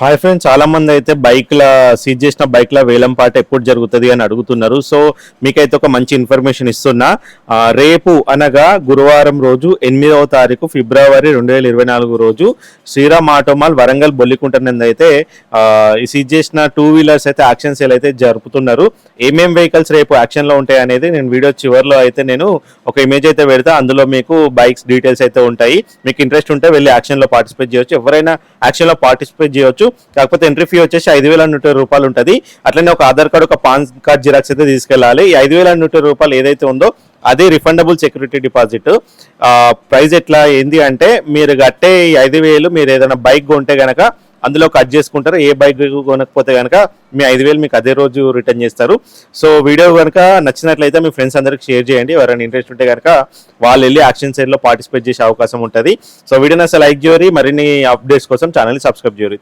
Hi friends చాలా మంది అయితే బైక్ల సీజ్ చేసిన బైక్ల వేలం పాట ఎప్పుడు జరుగుతుంది అని అడుగుతున్నారు. సో మీకైతే ఒక మంచి ఇన్ఫర్మేషన్ ఇస్తున్నా. రేపు అనగా గురువారం రోజు ఎనిమిదవ తారీఖు ఫిబ్రవరి రెండు వేల ఇరవై నాలుగు రోజు శ్రీరామ్ ఆటోమాల్ వరంగల్ బొల్లికుంట అయితే ఈ సీజ్ చేసిన టూ వీలర్స్ అయితే యాక్షన్ సేల్ అయితే జరుపుతున్నారు. ఏమేం వెహికల్స్ రేపు యాక్షన్లో ఉంటాయి అనేది నేను వీడియో చివరిలో అయితే నేను ఒక ఇమేజ్ అయితే పెడతా. అందులో మీకు బైక్స్ డీటెయిల్స్ అయితే ఉంటాయి. మీకు ఇంట్రెస్ట్ ఉంటే వెళ్ళి యాక్షన్లో పార్టిసిపేట్ చేయొచ్చు. ఎవరైనా యాక్షన్లో పార్టిసిపేట్ చేయొచ్చు. కాకపోతే ఎంట్రీ ఫీ వచ్చేసి ఐదు వేల నూట రూపాయలు ఉంటుంది. అట్లనే ఒక ఆధార్ కార్డు ఒక పాన్ కార్డ్ జిరాక్స్ అయితే తీసుకెళ్ళాలి. ఈ ఐదు వేల నూట రూపాయలు ఏదైతే ఉందో అదే రిఫండబుల్ సెక్యూరిటీ డిపాజిట్ ప్రైస్ ఎట్లా ఏంది అంటే మీరు కట్టే ఈ ఐదు వేలు మీరు ఏదైనా బైక్ కొంటే కనుక అందులో కట్ చేసుకుంటారు. ఏ బైక్ కొనకపోతే కనుక మీ ఐదు వేలు మీకు అదే రోజు రిటర్న్ చేస్తారు. సో వీడియో కనుక నచ్చినట్లయితే మీ ఫ్రెండ్స్ అందరికి షేర్ చేయండి. ఎవరైనా ఇంట్రెస్ట్ ఉంటే కనుక వాళ్ళు వెళ్ళి యాక్షన్ సైడ్లో పార్టిసిపేట్ చేసే అవకాశం ఉంటుంది. సో వీడియోని అసలు లైక్ చేయరు మరిన్ని అప్డేట్స్ కోసం ఛానల్ని సబ్స్క్రైబ్ చేయరు